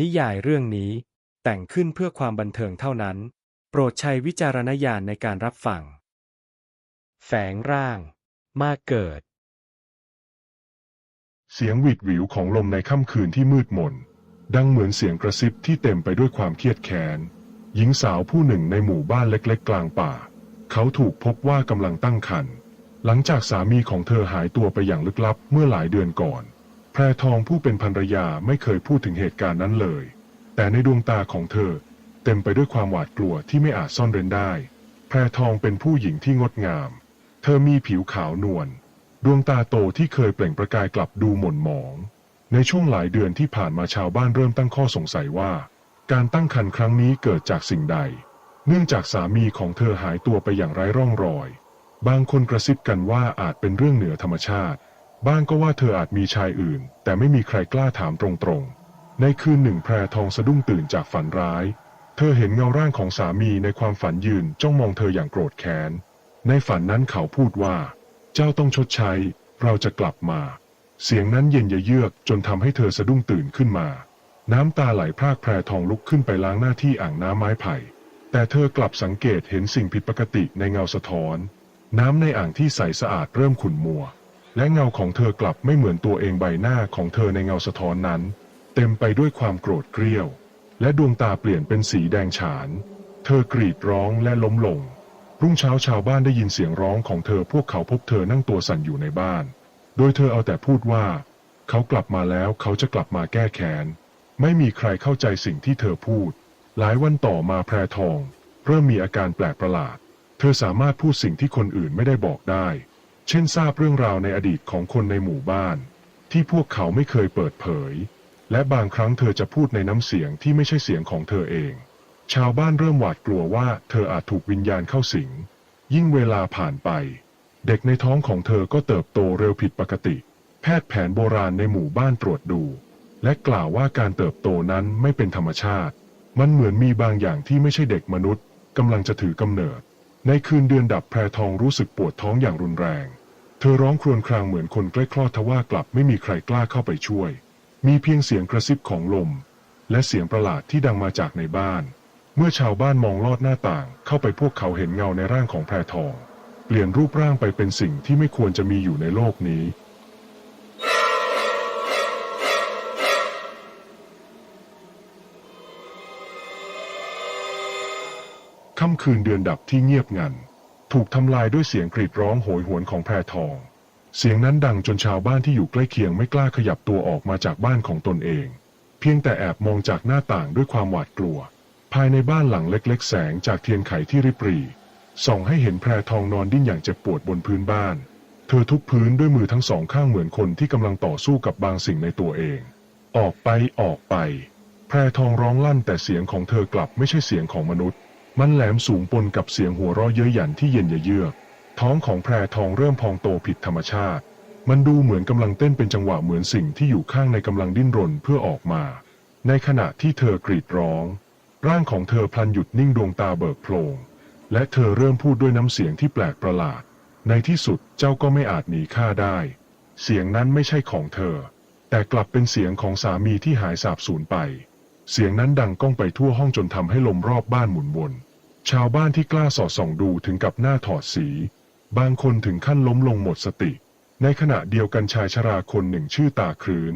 นิยายเรื่องนี้ แต่งขึ้นเพื่อความบันเทิงเท่านั้น โปรดใช้วิจารณญาณในการรับฟัง แฝงร่าง มาเกิด เสียงหวิดหวิวของลมในค่ำคืนที่มืดมน ดังเหมือนเสียงกระซิบที่เต็มไปด้วยความเครียดแค้น หญิงสาวผู้หนึ่งในหมู่บ้านเล็กๆ กลางป่า เขาถูกพบว่ากำลังตั้งครรภ์หลังจากสามีของเธอหายตัวไปอย่างลึกลับเมื่อหลายเดือนก่อน แพรทองผู้เป็นภรรยาไม่เคยพูดถึงเหตุการณ์นั้นเลย แต่ในดวงตาของเธอ เต็มไปด้วยความหวาดกลัวที่ไม่อาจซ่อนเร้นได้ แพรทองเป็นผู้หญิงที่งดงาม เธอมีผิวขาวนวล ดวงตาโตที่เคยเปล่งประกายกลับดูหม่นหมอง ในช่วงหลายเดือนที่ผ่านมาชาวบ้านเริ่มตั้งข้อสงสัยว่า การตั้งครรภ์ครั้งนี้เกิดจากสิ่งใด เนื่องจากสามีของเธอหายตัวไปอย่างไร้ร่องรอย บางคนกระซิบกันว่าอาจเป็นเรื่องเหนือธรรมชาติ บ้างก็ว่าเธออาจมีชายอื่น แต่ไม่มีใครกล้าถามตรงๆ ในคืนหนึ่งแพรทองสะดุ้งตื่นจากฝันร้าย เธอเห็นเงาร่างของสามีในความฝันยืนจ้องมองเธออย่างโกรธแค้น ในฝันนั้นเขาพูดว่า เจ้าต้องชดใช้ เราจะกลับมา เสียงนั้นเย็นเยือกจนทำให้เธอสะดุ้งตื่นขึ้นมา น้ำตาไหลพรากแพรทองลุกขึ้นไปล้างหน้าที่อ่างน้ำไม้ไผ่ แต่เธอกลับสังเกตเห็นสิ่งผิดปกติในเงาสะท้อน น้ำในอ่างที่ใสสะอาดเริ่มขุ่นมัว และเงาของเธอกลับไม่เหมือนตัวเองใบหน้าของเธอในเงาสะท้อนนั้น เต็มไปด้วยความโกรธเกรี้ยว และดวงตาเปลี่ยนเป็นสีแดงฉาน เธอกรีดร้องและล้มลง รุ่งเช้าชาวบ้านได้ยินเสียงร้องของเธอพวกเขาพบเธอนั่งตัวสั่นอยู่ในบ้าน โดยเธอเอาแต่พูดว่า เขากลับมาแล้วเขาจะกลับมาแก้แค้น ไม่มีใครเข้าใจสิ่งที่เธอพูด หลายวันต่อมาแพรทอง เริ่มมีอาการแปลกประหลาด เธอสามารถพูดสิ่งที่คนอื่นไม่ได้บอกได้ เช่นทราบเรื่องราวในอดีตของคนในหมู่บ้าน ที่พวกเขาไม่เคยเปิดเผย และบางครั้งเธอจะพูดในน้ำเสียงที่ไม่ใช่เสียงของเธอเอง ชาวบ้านเริ่มหวาดกลัวว่าเธออาจถูกวิญญาณเข้าสิง ยิ่งเวลาผ่านไป เด็กในท้องของเธอก็เติบโตเร็วผิดปกติ แพทย์แผนโบราณในหมู่บ้านตรวจดู และกล่าวว่าการเติบโตนั้นไม่เป็นธรรมชาติ มันเหมือนมีบางอย่างที่ไม่ใช่เด็กมนุษย์กำลังจะถือกำเนิด ในคืนเดือนดับแพรทองรู้สึกปวดท้องอย่างรุนแรง เธอร้องครวญครางเหมือนคนใกล้คลอดทว่ากลับไม่มีใครกล้าเข้าไปช่วย มีเพียงเสียงกระซิบของลม และเสียงประหลาดที่ดังมาจากในบ้าน เมื่อชาวบ้านมองลอดหน้าต่างเข้าไปพวกเขาเห็นเงาในร่างของแพรทอง เปลี่ยนรูปร่างไปเป็นสิ่งที่ไม่ควรจะมีอยู่ในโลกนี้ ค่ำคืนเดือนดับที่เงียบงัน ถูกทำลายด้วยเสียงกรีดร้องโหยหวนของแพรทอง เสียงนั้นดังจนชาวบ้านที่อยู่ใกล้เคียงไม่กล้าขยับตัวออกมาจากบ้านของตนเอง เพียงแต่แอบมองจากหน้าต่างด้วยความหวาดกลัว ภายในบ้านหลังเล็กๆ แสงจากเทียนไขที่ริบหรีส่องให้เห็นแพรทองนอนดิ้นอย่างเจ็บปวดบนพื้นบ้าน เธอทุบพื้นด้วยมือทั้งสองข้างเหมือนคนที่กำลังต่อสู้กับบางสิ่งในตัวเอง ออกไปออกไป แพรทองร้องลั่นแต่เสียงของเธอกลับไม่ใช่เสียงของมนุษย์ มันแหลมสูงปนกับเสียงหัวเราะเย้ยหยันที่เย็นเยือก ท้องของแพรทองเริ่มพองโตผิดธรรมชาติ มันดูเหมือนกำลังเต้นเป็นจังหวะเหมือนสิ่งที่อยู่ข้างในกำลังดิ้นรนเพื่อออกมา ในขณะที่เธอกรีดร้อง ร่างของเธอพลันหยุดนิ่งดวงตาเบิกโพลงและเธอเริ่มพูดด้วยน้ำเสียงที่แปลกประหลาด ในที่สุดเจ้าก็ไม่อาจหนีข้าได้ เสียงนั้นไม่ใช่ของเธอ แต่กลับเป็นเสียงของสามีที่หายสาบสูญไป เสียงนั้นดังก้องไปทั่วห้องจนทำให้ลมรอบบ้านหมุนวน ชาวบ้านที่กล้าสอดส่องดูถึงกับหน้าถอดสี บางคนถึงขั้นล้มลงหมดสติ ในขณะเดียวกันชายชราคนหนึ่งชื่อตาครืน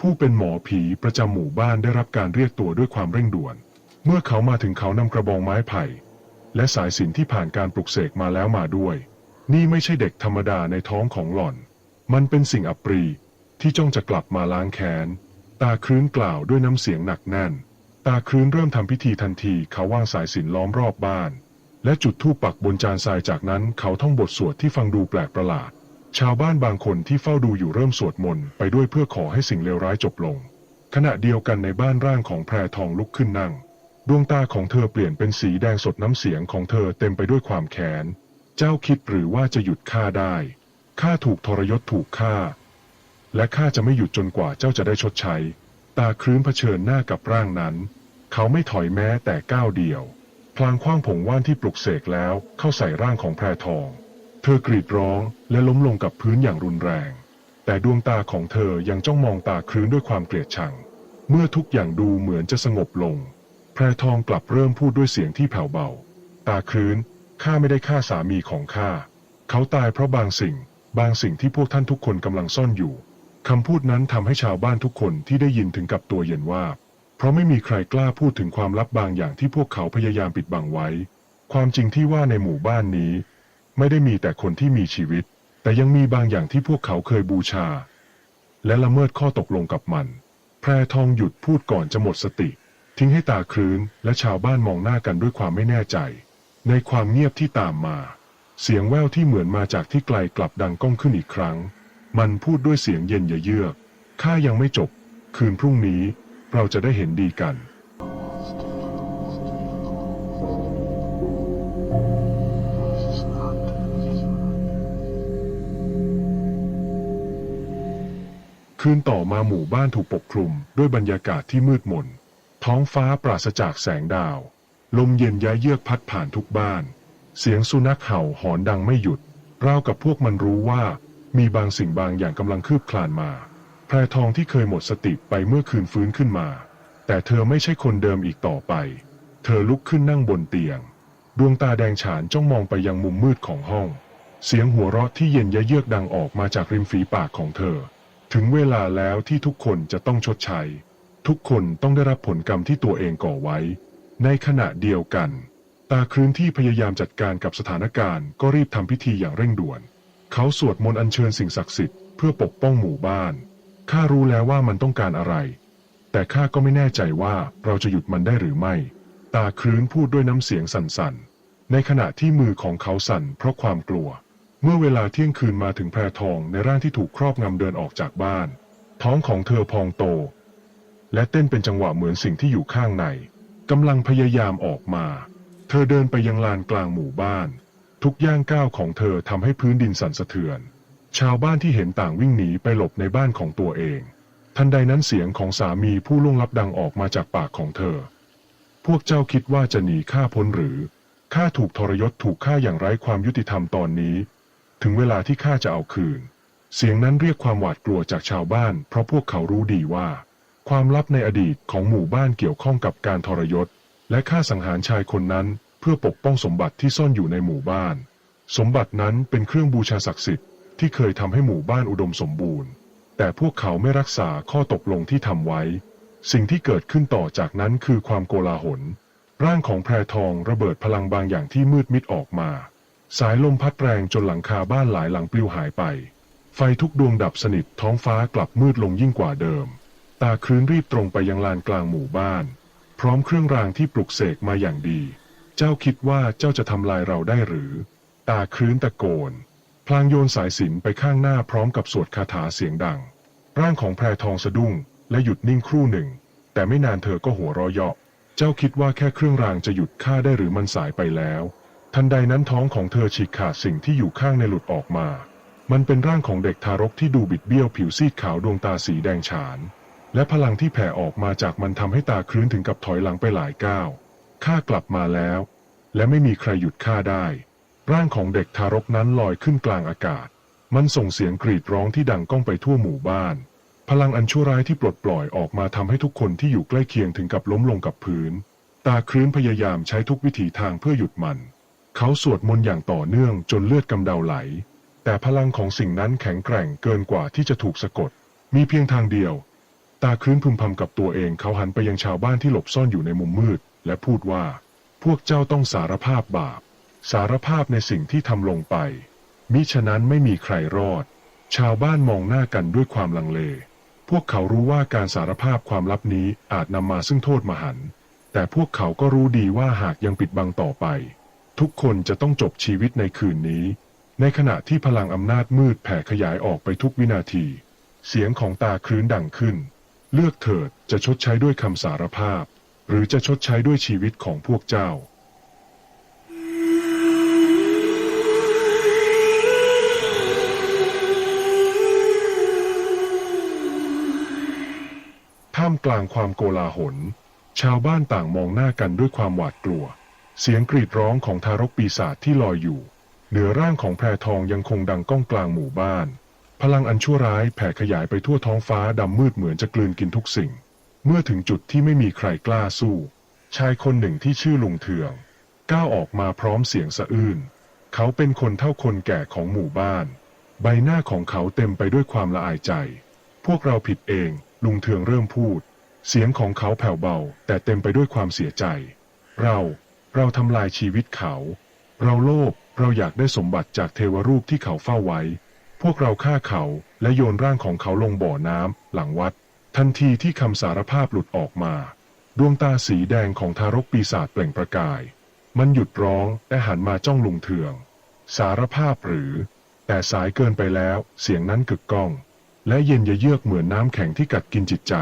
ผู้เป็นหมอผีประจำหมู่บ้านได้รับการเรียกตัวด้วยความเร่งด่วน เมื่อเขามาถึงเขานำกระบองไม้ไผ่ และสายสินที่ผ่านการปลุกเสกมาแล้วมาด้วย นี่ไม่ใช่เด็กธรรมดาในท้องของหล่อน มันเป็นสิ่งอัปรีที่จ้องจะกลับมาล้างแค้น ตาครื้นกล่าวด้วยน้ำเสียงหนักแน่น ตาครื้นเริ่มทำพิธีทันทีเขาวางสายสินล้อมรอบบ้าน และจุดธูปปักบนจานทรายจากนั้นเขาท่องบทสวดที่ฟังดูแปลกประหลาด ชาวบ้านบางคนที่เฝ้าดูอยู่เริ่มสวดมนต์ไปด้วยเพื่อขอให้สิ่งเลวร้ายจบลง ขณะเดียวกันในบ้านร่างของแพรทองลุกขึ้นนั่ง ดวงตาของเธอเปลี่ยนเป็นสีแดงสดน้ำเสียงของเธอเต็มไปด้วยความแค้น เจ้าคิดหรือว่าจะหยุดข้าได้ข้าถูกทรยศถูกฆ่า และข้าจะไม่หยุดจนกว่าเจ้าจะได้ชดใช้ ตาครื้นเผชิญหน้ากับร่างนั้น เขาไม่ถอยแม้แต่ก้าวเดียว พลางคว้างผงว่านที่ปลุกเสกแล้วเข้าใส่ร่างของแพรทอง เธอกรีดร้องและล้มลงกับพื้นอย่างรุนแรง แต่ดวงตาของเธอยังจ้องมองตาครื้นด้วยความเกลียดชัง เมื่อทุกอย่างดูเหมือนจะสงบลง แพรทองกลับเริ่มพูดด้วยเสียงที่แผ่วเบา ตาครื้นข้าไม่ได้ฆ่าสามีของข้า เขาตายเพราะบางสิ่ง บางสิ่งที่พวกท่านทุกคนกำลังซ่อนอยู่ คำพูดนั้นทำให้ชาวบ้านทุกคนที่ได้ยินถึงกับตัวเย็นว่า เพราะไม่มีใครกล้าพูดถึงความลับบางอย่างที่พวกเขาพยายามปิดบังไว้ ความจริงที่ว่าในหมู่บ้านนี้ ไม่ได้มีแต่คนที่มีชีวิต แต่ยังมีบางอย่างที่พวกเขาเคยบูชา และละเมิดข้อตกลงกับมัน แพรทองหยุดพูดก่อนจะหมดสติ ทิ้งให้ตาครื้นและชาวบ้านมองหน้ากันด้วยความไม่แน่ใจ ในความเงียบที่ตามมา เสียงแว่วที่เหมือนมาจากที่ไกลกลับดังก้องขึ้นอีกครั้ง มันพูดด้วยเสียงเย็นเยือก ข้ายังไม่จบ คืนพรุ่งนี้เราจะได้เห็นดีกัน คืนต่อมาหมู่บ้านถูกปกคลุมด้วยบรรยากาศที่มืดมน ท้องฟ้าปราศจากแสงดาว ลมเย็นย้ายเยือกพัดผ่านทุกบ้าน เสียงสุนัขเห่าหอนดังไม่หยุดราวกับพวกมันรู้ว่า มีบางสิ่งบางอย่างกำลังคืบคลานมาแพรทองที่เคยหมดสติไปเมื่อคืนฟื้นขึ้นมา แต่เธอไม่ใช่คนเดิมอีกต่อไป เธอลุกขึ้นนั่งบนเตียง ดวงตาแดงฉานจ้องมองไปยังมุมมืดของห้อง เสียงหัวเราะที่เย็นยะเยือกดังออกมาจากริมฝีปากของเธอ ถึงเวลาแล้วที่ทุกคนจะต้องชดใช้ ทุกคนต้องได้รับผลกรรมที่ตัวเองก่อไว้ ในขณะเดียวกัน ตาครื้นที่พยายามจัดการกับสถานการณ์ก็รีบทำพิธีอย่างเร่งด่วน เขาสวดมนต์อัญเชิญสิ่งศักดิ์สิทธิ์เพื่อปกป้องหมู่บ้าน ข้ารู้แล้วว่ามันต้องการอะไร แต่ข้าก็ไม่แน่ใจว่าเราจะหยุดมันได้หรือไม่ ตาครื้นพูดด้วยน้ำเสียงสั่นๆ ในขณะที่มือของเขาสั่นเพราะความกลัว เมื่อเวลาเที่ยงคืนมาถึงแพรทองในร่างที่ถูกครอบงำเดินออกจากบ้าน ท้องของเธอพองโต และเต้นเป็นจังหวะเหมือนสิ่งที่อยู่ข้างในกำลังพยายามออกมา เธอเดินไปยังลานกลางหมู่บ้าน ทุกย่างก้าวของเธอทำให้พื้นดินสั่นสะเทือน ชาวบ้านที่เห็นต่างวิ่งหนีไปหลบในบ้านของตัวเอง ทันใดนั้นเสียงของสามีผู้ล่วงลับดังออกมาจากปากของเธอ พวกเจ้าคิดว่าจะหนีข้าพ้นหรือข้าถูกทรยศถูกฆ่าอย่างไร้ความยุติธรรมตอนนี้ ถึงเวลาที่ข้าจะเอาคืน เสียงนั้นเรียกความหวาดกลัวจากชาวบ้าน เพราะพวกเขารู้ดีว่า ความลับในอดีตของหมู่บ้านเกี่ยวข้องกับการทรยศ และฆ่าสังหารชายคนนั้น พื่อปกป้องสมบัติที่ซ่อนอยู่ในหมู่บ้าน สมบัตินั้นเป็นเครื่องบูชาศักดิ์สิทธิ์ที่เคยทำให้หมู่บ้านอุดมสมบูรณ์ แต่พวกเขาไม่รักษาข้อตกลงที่ทำไว้ สิ่งที่เกิดขึ้นต่อจากนั้นคือความโกลาหล ร่างของแพรทองระเบิดพลังบางอย่างที่มืดมิดออกมา สายลมพัดแรงจนหลังคาบ้านหลายหลังปลิวหายไป ไฟทุกดวงดับสนิทท้องฟ้ากลับมืดลงยิ่งกว่าเดิม ตาครื้นรีบตรงไปยังลานกลางหมู่บ้าน พร้อมเครื่องรางที่ปลุกเสกมาอย่างดี เจ้าคิดว่าเจ้าจะทำลายเราได้หรือ ตาครื้นตะโกน พลางโยนสายสิญจนไปข้างหน้าพร้อมกับสวดคาถาเสียงดัง ร่างของแพรทองสะดุ้ง และหยุดนิ่งครู่หนึ่ง แต่ไม่นานเธอก็หัวเราะเยาะ เจ้าคิดว่าแค่เครื่องรางจะหยุดข้าได้หรือมันสายไปแล้ว ทันใดนั้นท้องของเธอฉีกขาดสิ่งที่อยู่ข้างในหลุดออกมา มันเป็นร่างของเด็กทารกที่ดูบิดเบี้ยวผิวซีดขาวดวงตาสีแดงฉาน และพลังที่แผ่ออกมาจากมันทำให้ตาครื้นถึงกับถอยหลังไปหลายก้าว ข้ากลับมาแล้ว และไม่มีใครหยุดข้าได้ ร่างของเด็กทารกนั้นลอยขึ้นกลางอากาศ มันส่งเสียงกรีดร้องที่ดังก้องไปทั่วหมู่บ้าน พลังอันชั่วร้ายที่ปลดปล่อยออกมาทำให้ทุกคนที่อยู่ใกล้เคียงถึงกับล้มลงกับพื้น ตาครื้นพยายามใช้ทุกวิถีทางเพื่อหยุดมัน เขาสวดมนต์อย่างต่อเนื่องจนเลือดกำเดาไหล แต่พลังของสิ่งนั้นแข็งแกร่งเกินกว่าที่จะถูกสะกด มีเพียงทางเดียว ตาครื้นพึมพำกับตัวเองเขาหันไปยังชาวบ้านที่หลบซ่อนอยู่ในมุมมืด และพูดว่า พวกเจ้าต้องสารภาพบาป สารภาพในสิ่งที่ทำลงไป มิฉะนั้นไม่มีใครรอด ชาวบ้านมองหน้ากันด้วยความลังเล พวกเขารู้ว่าการสารภาพความลับนี้อาจนำมาซึ่งโทษมหันต์แต่พวกเขาก็รู้ดีว่าหากยังปิดบังต่อไป ทุกคนจะต้องจบชีวิตในคืนนี้ ในขณะที่พลังอำนาจมืดแผ่ขยายออกไปทุกวินาที เสียงของตาครื้นดังขึ้น เลือกเถิดจะชดใช้ด้วยคำสารภาพ หรือจะชดใช้ด้วยชีวิตของพวกเจ้า ท่ามกลางความโกลาหล ชาวบ้านต่างมองหน้ากันด้วยความหวาดกลัว เสียงกรีดร้องของทารกปีศาจที่ลอยอยู่ เหนือร่างของแพรทองยังคงดังก้องกลางหมู่บ้าน พลังอันชั่วร้ายแผ่ขยายไปทั่วท้องฟ้าดำมืดเหมือนจะกลืนกินทุกสิ่ง เมื่อถึงจุดที่ไม่มีใครกล้าสู้ ชายคนหนึ่งที่ชื่อลุงเทือง ก้าวออกมาพร้อมเสียงสะอื้น เขาเป็นคนเท่าคนแก่ของหมู่บ้าน ใบหน้าของเขาเต็มไปด้วยความละอายใจ พวกเราผิดเอง ลุงเทืองเริ่มพูด เสียงของเขาแผ่วเบา แต่เต็มไปด้วยความเสียใจ เรา เราทำลายชีวิตเขา เราโลภ เราอยากได้สมบัติจากเทวรูปที่เขาเฝ้าไว้ พวกเราฆ่าเขาและโยนร่างของเขาลงบ่อน้ำหลังวัด ทันทีที่คำสารภาพหลุดออกมา ดวงตาสีแดงของทารกปีศาจเปล่งประกาย มันหยุดร้องและหันมาจ้องลุงเทือง สารภาพหรือ แต่สายเกินไปแล้วเสียงนั้นกึกก้อง และเย็นยะเยือกเหมือนน้ำแข็งที่กัดกินจิตใจ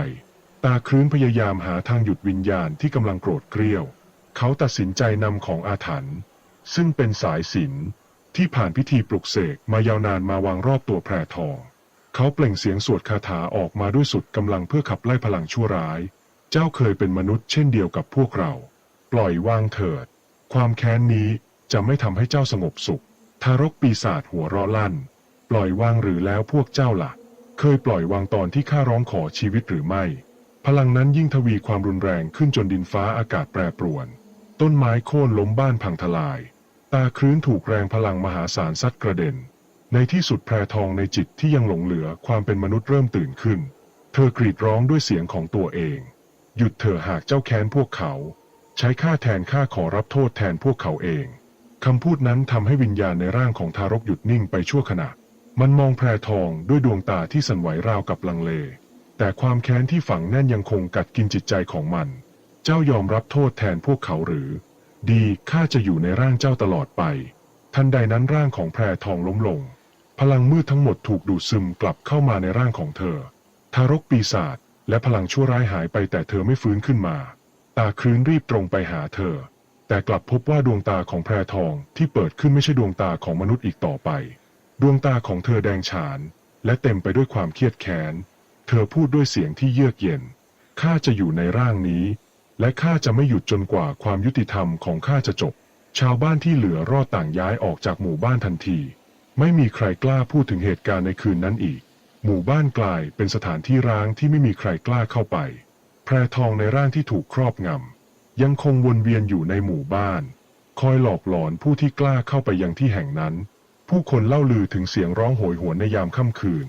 ตาครื้นพยายามหาทางหยุดวิญญาณที่กำลังโกรธเกรี้ยว เขาตัดสินใจนำของอาถรรพ์ซึ่งเป็นสายสินที่ผ่านพิธีปลุกเสกมายาวนานมาวางรอบตัวแพรทอง เขาเปล่งเสียงสวดคาถาออกมาด้วยสุดกำลังเพื่อขับไล่พลังชั่วร้าย เจ้าเคยเป็นมนุษย์เช่นเดียวกับพวกเรา ปล่อยวางเถิด ความแค้นนี้จะไม่ทำให้เจ้าสงบสุข ทารกปีศาจหัวเราะลั่น ปล่อยวางหรือแล้วพวกเจ้าล่ะ เคยปล่อยวางตอนที่ข้าร้องขอชีวิตหรือไม่ พลังนั้นยิ่งทวีความรุนแรงขึ้นจนดินฟ้าอากาศแปรปรวน ต้นไม้โค่นล้มบ้านพังทลาย ตาครื้นถูกแรงพลังมหาศาลซัดกระเด็น ในที่สุดแพรทองในจิตที่ยังหลงเหลือความเป็นมนุษย์เริ่มตื่นขึ้น เธอกรีดร้องด้วยเสียงของตัวเอง หยุดเถอะหากเจ้าแค้นพวกเขา ใช้ค่าแทนค่าขอรับโทษแทนพวกเขาเองคำพูดนั้นทำให้วิญญาณในร่างของทารกหยุดนิ่งไปชั่วขณะ มันมองแพรทองด้วยดวงตาที่สั่นไหวราวกับลังเล แต่ความแค้นที่ฝังแน่นยังคงกัดกินจิตใจของมัน เจ้ายอมรับโทษแทนพวกเขาหรือ ดีข้าจะอยู่ในร่างเจ้าตลอดไป ทันใดนั้นร่างของแพรทองล้มลง พลังมืดทั้งหมดถูกดูดซึมกลับเข้ามาในร่างของเธอ ทารกปีศาจและพลังชั่วร้ายหายไปแต่เธอไม่ฟื้นขึ้นมา ตาครื้นรีบตรงไปหาเธอ แต่กลับพบว่าดวงตาของแพรทองที่เปิดขึ้นไม่ใช่ดวงตาของมนุษย์อีกต่อไป ดวงตาของเธอแดงฉาน และเต็มไปด้วยความเครียดแค้น เธอพูดด้วยเสียงที่เยือกเย็น ข้าจะอยู่ในร่างนี้ และข้าจะไม่หยุดจนกว่าความยุติธรรมของข้าจะจบ ชาวบ้านที่เหลือรอดต่างย้ายออกจากหมู่บ้านทันที ไม่มีใครกล้าพูดถึงเหตุการณ์ในคืนนั้นอีก หมู่บ้านกลายเป็นสถานที่ร้างที่ไม่มีใครกล้าเข้าไป แพรทองในร่างที่ถูกครอบงำ ยังคงวนเวียนอยู่ในหมู่บ้าน คอยหลอกหลอนผู้ที่กล้าเข้าไปยังที่แห่งนั้น ผู้คนเล่าลือถึงเสียงร้องโหยหวนในยามค่ำคืน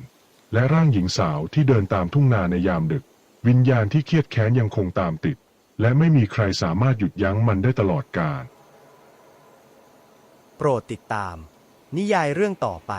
และร่างหญิงสาวที่เดินตามทุ่งนาในยามดึก วิญญาณที่เครียดแค้นยังคงตามติด และไม่มีใครสามารถหยุดยั้งมันได้ตลอดกาลโปรดติดตาม นิยายเรื่องต่อไป